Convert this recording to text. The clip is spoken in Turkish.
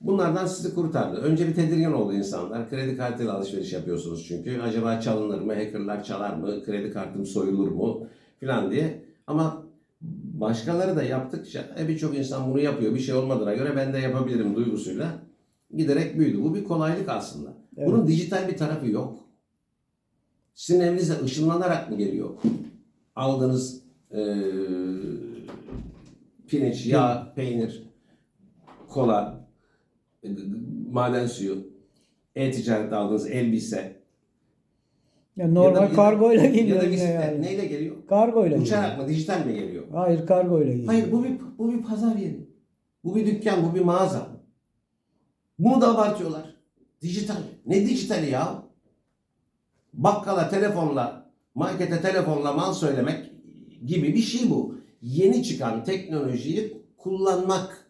Bunlardan sizi kurtardı. Önce bir tedirgin oldu insanlar. Kredi kartıyla alışveriş yapıyorsunuz çünkü. Acaba çalınır mı? Hackerlar çalar mı? Kredi kartım soyulur mu? Filan diye. Ama başkaları da yaptıkça e, birçok insan bunu yapıyor. Bir şey olmadığına göre ben de yapabilirim duygusuyla giderek büyüdü. Bu bir kolaylık aslında. Evet. Bunun dijital bir tarafı yok. Sizin evinize ışınlanarak mı geliyor? Aldığınız eee pirinç, yağ, peynir, kola, e, maden suyu, e-ticarette aldığınız elbise. Ya normal ya da- kargoyla ya geliyor da yine bisiklet. yani. Neyle geliyor? Kargoyla geliyor. Uçarak mı, dijital mi geliyor? Hayır kargoyla geliyor. Hayır bu bir bu bir pazar yeri. Bu bir dükkan, bu bir mağaza. Bunu da abartıyorlar. Dijital. Ne dijitali ya? Bakkala telefonla, markete telefonla mal söylemek gibi bir şey bu. Yeni çıkan teknolojiyi kullanmak